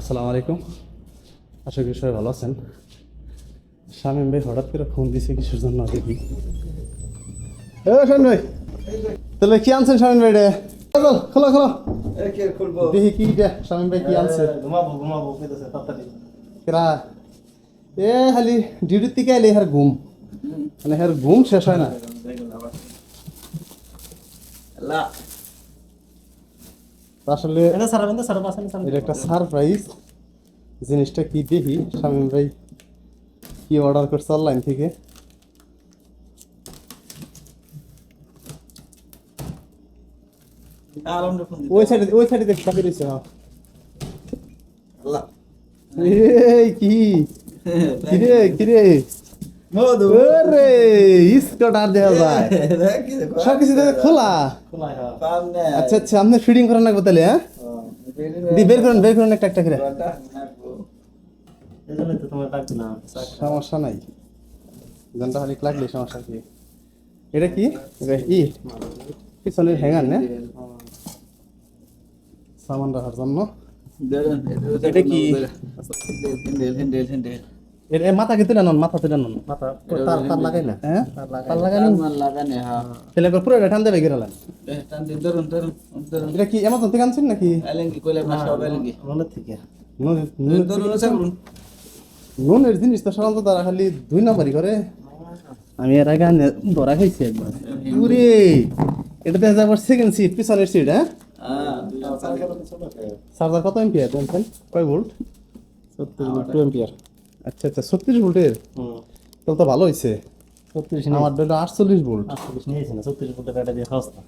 আসসালামু আলাইকুম। আশা করি সবাই ভালো আছেন। শামীম ভাই হঠাৎ করে ফোন দিছে কিসের জন্য দেখি। শামীম ভাই তাহলে কি আনছেন শামীম ভাই রে? খোলো খোলো দেখি কি এটা শামীম ভাই কি আনছে? ঘুমাবো ঘুমাবো কইতেছে তাড়াতাড়ি। কেরা। এ খালি ডিউটির থেকে এলে হার ঘুম। মানে হার ঘুম শেষ হয় না। আল্লাহ। আসলে এটা সারা বন্ধ সারা পাশে এটা একটা সারপ্রাইজ জিনিসটা কি দেখি? শামীম ভাই কি অর্ডার করছে অনলাইন থেকে? ওই সাইডে ওই সাইডে দেখ আল্লাহ। এই কি? কিরে কিরে? মধু। ওরে স্কট আর দেওয়া যায়। সব কিছু খোলা? আচ্ছা আচ্ছা আপনি ফিডিং করেন না তাহলে হ্যাঁ? দি বের করেন বের করেন একটা একটা করে। দিলাম সমস্যা নাই। জানটা খালি লাগলে সমস্যা কি? এটা কি? এটা ই পিছনের হ্যাঙ্গার না? সামান রাখার জন্য। এটা কি? এর এ মাথা নন মাথা তুলে নন। মাথা তার তার লাগাই না। হ্যাঁ? তার লাগানি লাগানে হ্যাঁ। তাহলে একবার পুরো ঠান্ডা বেগে গেলাম টান দিন ধরুন ধরুন এটা কি এমাজন থেকে আনছেন নাকি? আলেঙ্গি কইলে না সব আলেঙ্গি মনে থেকে। নুন- ধরুন সাবরুন নুনের জিনিস তো সাধারণত তারা খালি দুই নাম্বারই করে। আমি এর আগে ধরা খাইছি একবার। পুরে এটা দেখা যাবার সেকেন্ড সিট পিছনের সিট হ্যাঁ? হ্যাঁ চার্জার কত এম্পিয়ার কয় ভোল্ট সত্তর টু এম্পিয়ার আচ্ছা আচ্ছা ছত্রিশ ভোল্টের? হুম। তাহলে তো ভালো হয়েছে ছত্রিশ আমার হলো আটচল্লিশ ভোল্ট। আটচল্লিশ নিয়েছি না ছত্রিশ ফুটের একটা দিয়ে খাওয়া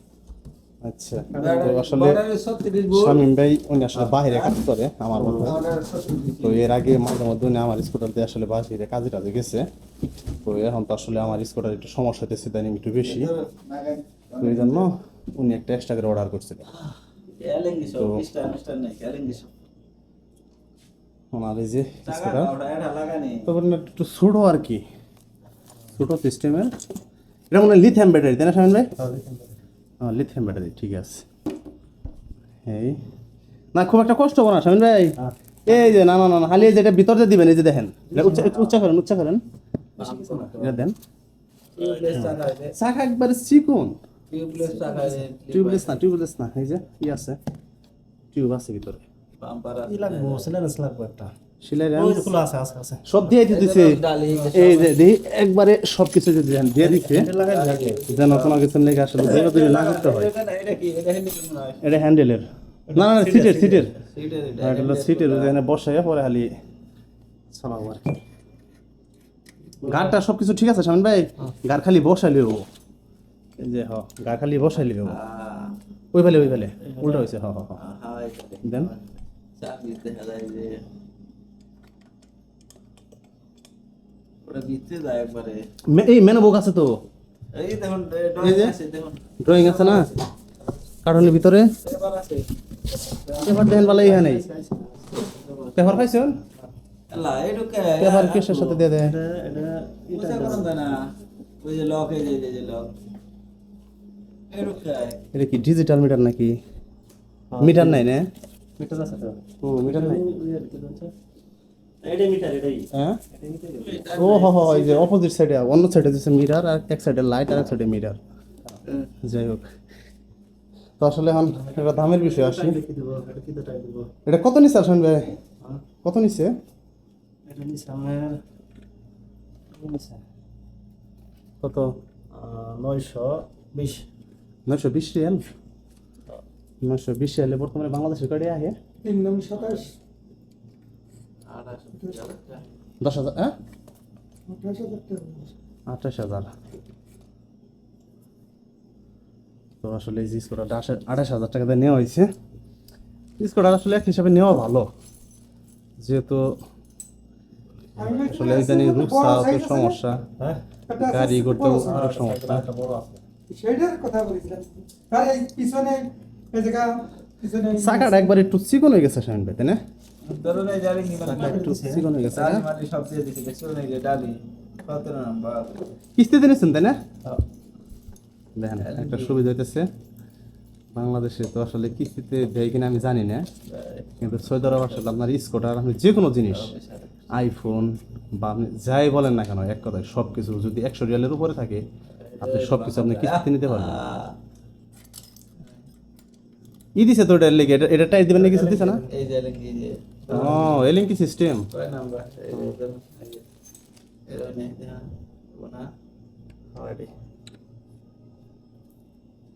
আচ্ছা আসলে শামীম ভাই উনি আসলে বাইরে কাজ করে আমার মতো। তো এর আগে মাঝে মধ্যে উনি আমার স্কুটার দিয়ে আসলে বাইরে কাজে টাজে গেছে। তো এখন তো আসলে আমার স্কুটার একটু সমস্যা হতেছে ইদানিং একটু বেশি। তো এই জন্য উনি একটা এক্সট্রা করে অর্ডার করছিল। ওনার এই যে স্কুটার। একটু ছোটো আর কি। ছোটো সিস্টেমের এটা মনে হয় লিথিয়াম ব্যাটারি তাই না শামিন ভাই? হ্যাঁ লিথিয়াম ব্যাটারি ঠিক আছে। এই। না খুব একটা কষ্ট না শামিন ভাই। এই যে না না না খালি যে এটা ভিতর দিয়ে দিবেন এই যে দেখেন। উচ্চা উচ্চা করেন উচ্চা করেন। এটা দেন। চাকা একবারে চিকন। টিউবলেস না টিউবলেস না এই যে ই আছে। টিউব আছে ভিতরে। লাগবো লাগবো একটা। খোলা আছে আছে আছে সব দিয়ে দিতেছে। এই যে একবারে সব কিছু দিয়ে দিচ্ছে যেন কোনো কিছু লেগে আসলে ধীরে ধীরে না করতে হয়। এটা হ্যান্ডেলের। না না সিটের সিটের এটা সিটের এখানে বসাই পরে খালি চালাবো আর কি। গাড়টা সব কিছু ঠিক আছে শামিন ভাই? গাড় খালি বসাইলে ও এই যে হ গাড় খালি বসাইলে ও ওই ফেলে ওই ফেলে। উল্টা হয়েছে হ হ হ দেন মে- এই মেনু বুক আছে তো। এই দেখুন এই যে? আছে দেখুন। ড্রয়িং আছে না? কার্টনের ভিতরে? এবার আছে। পেপার দেন বলে ইহা নেই। পেপার পাইছেন আল্লাহ এটুকে পেপার কেসের সাথে দিয়ে দেয়? বুঝা করুন না। ওই যে লক এই যে এই যে লক এটুকে এটা কি ডিজিটাল মিটার নাকি? মিটার নাই না? মিটার আছে তো? ও মিটার নাই। হ্যাঁ? ও হ হ এই যে অপোজিট সাইডে অন্য সাইডে দিচ্ছে মিটার আর এক সাইডে লাইট আর এক সাইডে মিটার। যাই হোক। তো আসলে এখন এটা দামের বিষয় আসি। এটা কত নিচ্ছে আসেন ভাই? কত নিচ্ছে কত নয়শো বিশ। নয়শো বিশ রিয়াল? নয়শো বিশ রিয়ালে বর্তমানে বাংলাদেশের কার্ডে আহে? তিন নং সাতাশ। দশ হাজার হ্যাঁ? আঠাশ হাজার তো আসলে এই যে স্কোটারটা আঠাশ হাজার টাকা দিয়ে নেওয়া হয়েছে। স্কোটার আসলে এক হিসাবে নেওয়া ভালো। যেহেতু আসলে ইদানিং রূপসা তো সমস্যা। হ্যাঁ? গাড়ি করতেও অনেক সমস্যা। সেইটার কথা বলেছিলাম। এই জায়গা পিছনে চাকাটা একবার একটু চিকন হয়ে গেছে শামিন ভাই তাই না? হয়ে কিস্তিতে নিচ্ছেন তাই না? দেখেন একটা সুবিধা হইতেছে বাংলাদেশে তো আসলে কিস্তিতে দেয় কিনা আমি জানি না কিন্তু সৌদি আরব আসলে আপনার স্কুটার আপনি যে কোনো জিনিস আইফোন বা আপনি যাই বলেন না কেন এক কথায় সব কিছু যদি একশো রিয়ালের উপরে থাকে আপনি সব কিছু আপনি কিস্তিতে নিতে পারবেন। ই দিছে তো এটার লেগে এটা টাইট দিবেন না কিছু দিছে না? এই যে লিঙ্ক এই যে ও এলিং কি সিস্টেম কয় নাম্বার? এই যে একদম এই যে এরকম নেই না অলরেডি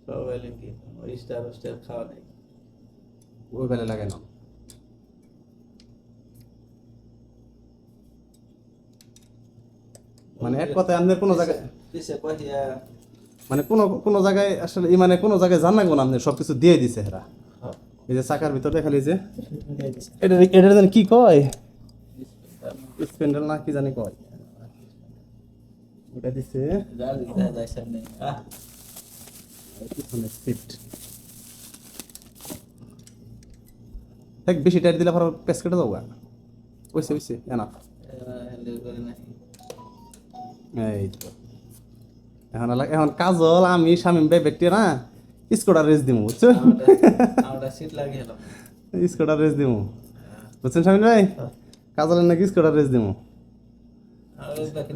সব লিঙ্ক ওই স্টার স্টার খাওয়া নেই। ওই বেলা লাগে না। মানে এক কথায় আপনার কোনো জায়গায় মানে কোনো কোনো জায়গায় আসলে ই মানে কোনো জায়গায় জান লাগবো না আপনি সব কিছু দিয়ে দিছে এরা। এই যে চাকার ভিতরে খালি যে এটা এটা জানি কি কয়? স্পেন্ডেল না কি জানি কয়। ওটা দিছে। এক বেশি টাইট দিলে পর পেস কেটে যাব। ওইসে ওইসে এনা। এই তো। এখন এখন কাজল আমি শামিম ভাই ব্যক্তি না স্কুটার রেস দিমু বুঝছ? আমরা সিট লাগিয়ে এলাম স্কুটার রেস দিমু। বুঝছেন শামিম ভাই? কাজলের নাকি স্কুটার রেস দিমু। আর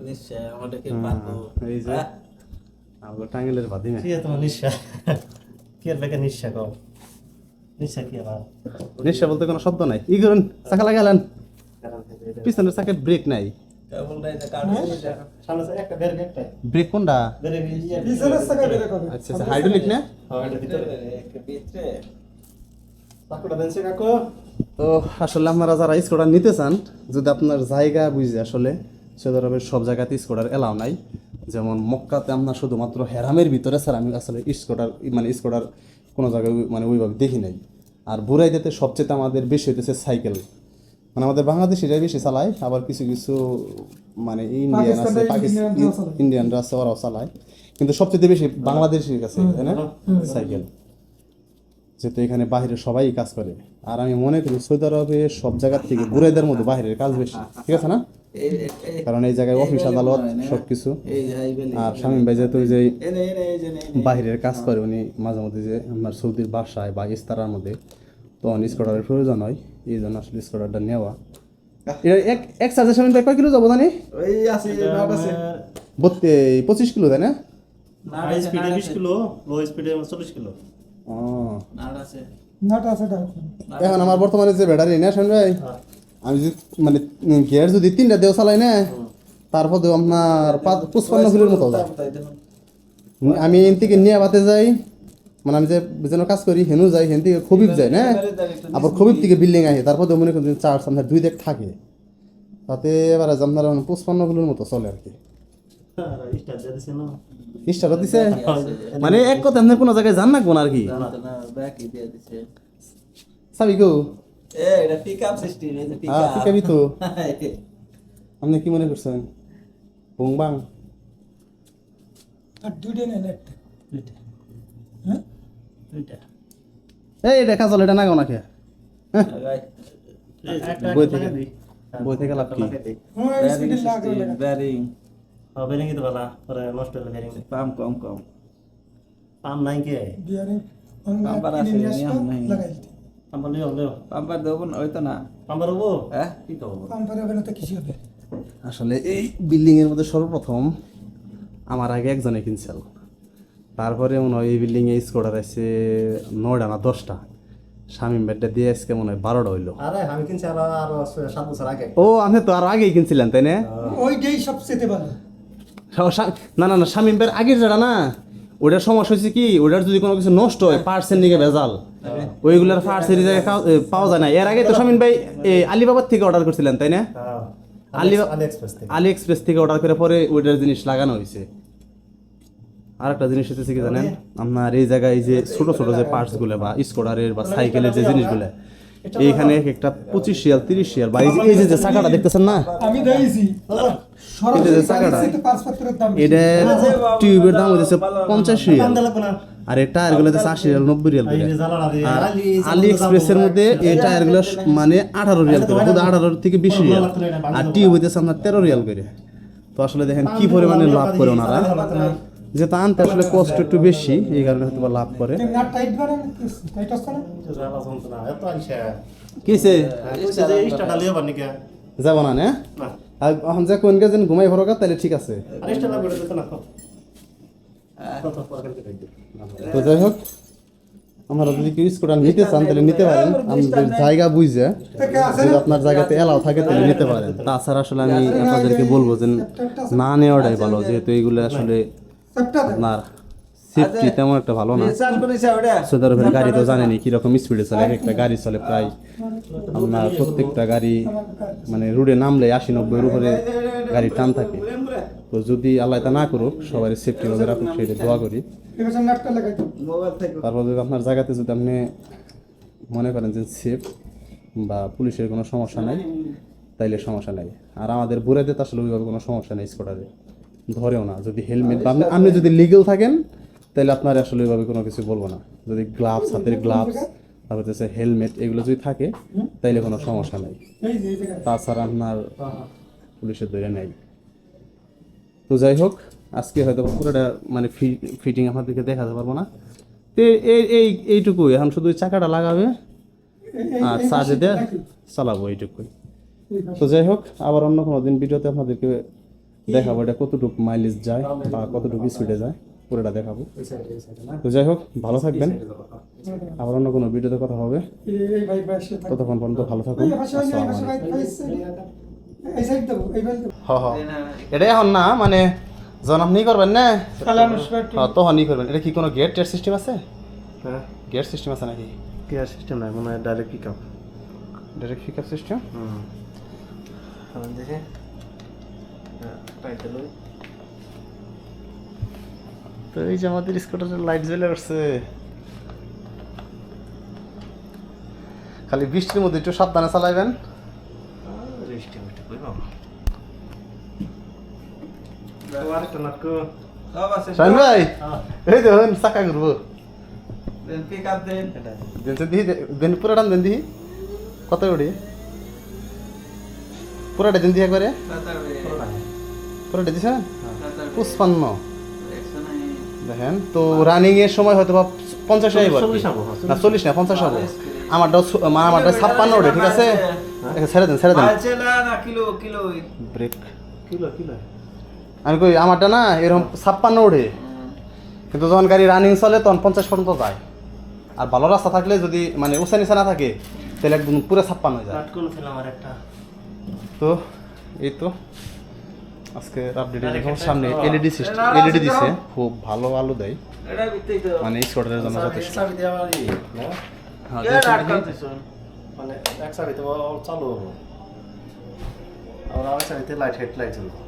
নিশ্চয় আমাদেরকে হুম, পারব। এই যে। আহ, আমাকে টাঙ্গেলের বাদিমে কি তোমার নিঃশ্বাস কি আর বেকার নিঃশ্বাস কম নিঃশ্বাস কি আবার? নিশ্চয় বলতে কোনো শব্দ নাই। ই করুন চাকা লাগালেন। পিছনের চাকের ব্রেক নাই। কেবল নাই যে কার্ড দিয়ে দেখো। সামনে সে একটা বের একটা ব্রেক কোনটা? বের পিছনের চাকা বের করবে আচ্ছা আচ্ছা হাইড্রোলিক না? ভিতরে একটা ভিতরে। চাকুটা দেনছে কাকু তো আসলে আপনারা যারা স্কুটার নিতে চান যদি আপনার জায়গা বুঝে আসলে সৌদি আরবের সব জায়গাতে স্কুটার এলাও নাই। যেমন মক্কাতে আমরা শুধুমাত্র হেরামের ভিতরে স্যার আমি আসলে স্কুটার মানে স্কুটার কোনো জায়গায় মানে ওইভাবে দেখি নাই। আর বুড়াইতে সবচেয়ে আমাদের বেশি হইতেছে সাইকেল। মানে আমাদের বাংলাদেশিরাই বেশি চালায় আবার কিছু কিছু মানে ইন্ডিয়ান আছে পাকিস্তান ইন্ডিয়ানরা আছে ওরাও চালায়। কিন্তু সবচেয়ে বেশি বাংলাদেশের কাছে তাই না? সাইকেল। যেহেতু এখানে বাইরে সবাই কাজ করে। আর আমি মনে করি সৌদি আরবে সব জায়গার থেকে বুড়াইদের মধ্যে বাইরের কাজ বেশি ঠিক আছে না? কারণ এই জায়গায় অফিস আদালত সবকিছু। আর স্বামী ভাই যেহেতু যে। বাইরের কাজ করে উনি মাঝে মধ্যে যে আমার সৌদির বাসায় বা ইস্তারার মধ্যে তখন স্কুটারের প্রয়োজন হয় এই জন্য আসলে স্কুটারটা নেওয়া। এটা এক এক চার্জের কয় কিলো যাব জানি? ওই আছে নাট আছে। বত্তে পঁচিশ কিলো তাই না? হাই স্পিডে বিশ কিলো লো স্পিডে চল্লিশ কিলো। ও। নাট আছে। নাট আছে ডাউট নাট এখন আমার বর্তমানে যে ব্যাটারি না স্বামী ভাই আমি যদি মানে গিয়ার যদি তিনটা দেও চালাই না তারপর দেও আপনার পাঁচ- পঁচপান্ন কিলোর মতো। আমি এন থেকে নিয়ে বাতে যাই। মানে আমি যে যেন কাজ করি হেনু যাই হেন থেকে খবিব যাই না? আবার খবিব থেকে বিল্ডিং আহে তারপর তো মনে করেন চার্জ আপনার দুই দেখ থাকে। তাতে এবার আপনার এখন পঁচপান্ন মতো চলে আর কি। স্টার দিছে? মানে এক কথা আপনার কোনো জায়গায় জান না কোন আর কি। সাবি তো। আপনি কি মনে করছেন? বুং বাং আর দুইটা নেন একটা। দুইটা। হ্যাঁ? এই দেখা চলে এটা না কেউ নাকি বই থেকে- বই থেকে লাভ কি? হ্যাঁ হ্যাঁ, পারলা পরে নষ্ট হলে পাম কম কম। পাম নাই কে? বিয়ারে পাম্পার আছে, নিয়ম নাই। পাম্পার লিও লিও পাম্পার দেবো না, ওই তো না। পাম্পার হব? হ্যাঁ? কি করব? পাম্পারে হবে না তো কিছু হবে। আসলে এই বিল্ডিং এর মধ্যে সর্বপ্রথম আমার আগে একজনে কিনছিল। তারপরে মনে হয় এই বিল্ডিং এ স্কোয়ার আছে নয়টা না দশটা। শামিম বেডটা দিয়ে আজকে মনে হয় বারোটা হইল। আরে আমি কিনছি আরও আরও সাত বছর আগে। ও আপনি তো আর আগেই কিনছিলেন তাই না? ওইটাই সবচেয়ে ভালো। না না না শামিম বের আগের যেটা না ওটার সমস্যা হচ্ছে কি ওটার যদি কোনো কিছু নষ্ট হয় পার্টসের নিকে ভেজাল। ওইগুলোর পার্টসের জায়গায় পাওয়া যায় না। এর আগে তো শামিম ভাই আলিবাবার থেকে অর্ডার করছিলেন তাই না? হ্যাঁ। আলি আলি এক্সপ্রেস থেকে। আলি এক্সপ্রেস থেকে অর্ডার করে পরে ওইটার জিনিস লাগানো হয়েছে। আর একটা জিনিস হচ্ছে কি জানেন? আপনার এই জায়গায় এই যে ছোট ছোট যে পার্টসগুলো বা স্কুটারের বা সাইকেলের যে জিনিসগুলো এইখানে একটা পঁচিশ শিয়াল তিরিশ শিয়াল বা এই যে- চাকাটা দেখতেছেন না? চাকাটা। এটা টিউবের দাম হচ্ছে পঞ্চাশ না আর এই টায়ারগুলো হচ্ছে আশি রিয়াল নব্বই রিয়াল করে। আর আলি আলি এক্সপ্রেসের মধ্যে এই টায়ারগুলো মানে আঠারো রিয়াল করে শুধু আঠারো থেকে বিশ রিয়াল। আর টিউব হইতেছে আপনার তেরো রিয়াল করে। তো আসলে দেখেন কি পরিমাণে লাভ করে ওনারা। যেহেতু আনতে আসলে কষ্ট একটু বেশি এই কারণে হয়তো বা লাভ করে। কিসে? যাব না না? আর এখন যে কোন যেন ঘুমাই ভরকা তাহলে ঠিক আছে। তো যাই হোক আমরা যদি কেউ স্কুটার নিতে চান তাহলে নিতে পারেন। আমাদের জায়গা বুঝে। যদি আপনার জায়গাতে এলাও থাকে তাহলে নিতে পারেন। তাছাড়া আসলে আমি আপনাদেরকে বলব যে না নেওয়াটাই ভালো যেহেতু এইগুলো আসলে আপনার সেফটি তেমন একটা ভালো না। চার্জ করেছে ওটা? সৌদি আরবের গাড়ি তো জানেনি কীরকম স্পিডে চলে এক একটা গাড়ি চলে প্রায় আপনার প্রত্যেকটা গাড়ি মানে রোডে নামলে আশি নব্বইয়ের উপরে গাড়ির টান থাকে। তো যদি আল্লাহ তা না করুক সবাই সেফটি ভাবে রাখুক সেটা দোয়া করি। এবার নাটটা লাগাই দাও মোবাইল থেকে। তারপর যদি আপনার জায়গাতে যদি আপনি মনে করেন যে সেফ বা পুলিশের কোনো সমস্যা নাই তাইলে সমস্যা নাই। আর আমাদের বুড়াতে তো আসলে ওইভাবে কোনো সমস্যা নেই স্কুটারে। ধরেও না। যদি হেলমেট বা আপনি আপনি যদি লিগেল থাকেন তাহলে আপনার আসলে ওইভাবে কোনো কিছু বলব না। যদি গ্লাভস হাতের গ্লাভস তারপর হচ্ছে হেলমেট এগুলো যদি থাকে তাইলে কোনো সমস্যা নাই। তাছাড়া আপনার পুলিশের ধরে নেই। তো যাই হোক আজকে হয়তো পুরোটা মানে ফিটিং আপনাদেরকে দেখাতে পারব না। তো এই এই এইটুকুই। এখন শুধু চাকাটা লাগাবে। আর চার্জে দিয়ে চালাবো এইটুকুই। তো যাই হোক আবার অন্য কোনো দিন ভিডিওতে আপনাদেরকে দেখাবো এটা কতটুকু মাইলেজ যায় বা কতটুকু স্পিডে যায় পুরোটা দেখাবো। তো যাই হোক ভালো থাকবেন। আবার অন্য কোনো ভিডিওতে কথা হবে। ততক্ষণ পর্যন্ত ভালো থাকুন। এই পাশে, এই আসসালামু পাশে, আলাইকুম। এই পাশে, এই সাইড দেবো এই পাশে দেবো হ হ। এটা এখন না মানে যখন আপনি করবেন না? হ্যাঁ তখনই করবেন। এটা কি কোনো গেট টেট সিস্টেম আছে? হ্যাঁ। গেট সিস্টেম আছে নাকি? গিয়ার সিস্টেম নাই মনে হয় direct pick up direct pick up system হুম দেখে। হ্যাঁ তো এই যে আমাদের স্কুটারের লাইট জ্বলে উঠছে। খালি বৃষ্টির মধ্যে একটু সাবধানে চালাইবেন। ভাই এই দেখুন চাকা ঘুরবো। দেন এটা। দেন তো দিহি দেন পুরাটা দেন দিহি কত উঠি পুরাটা দেন দিহি একবারে। পুরাটা দিছে পুষ্পান্ন দেখেন তো রানিং এর সময় হয়তো বা পঞ্চাশ হব, না চল্লিশ না পঞ্চাশ হব। আমারটাও ছ- মানে আমারটা ছাপ্পান্ন ওঠে ঠিক আছে? ছেড়ে দেন ছেড়ে দেন। মাল kilo kilo break kilo kilo. আমি কই আমারটা না এরকম ছাপ্পান্ন ওঠে। কিন্তু যখন গাড়ি রানিং চলে তখন পঞ্চাশ পর্যন্ত যায়। আর ভালো রাস্তা থাকলে যদি মানে উঁচা নিচা না থাকে তাহলে একদম পুরো ছাপ্পান্ন হয়ে যায়। তো এই তো। আজকে আপডেট এরকম সামনে এলইডি সিস্টেম এলইডি দিছে। খুব ভালো আলো দেয়। এটা বিতেই তো মানে স্কুটারের জন্য যথেষ্ট। চাবি দেওয়া বাড়ি না হ্যাঁ, আটকাও মানে এক চাবিতে চালু হব। আর আরেক চাবিতে লাইট হেড লাইট চলবো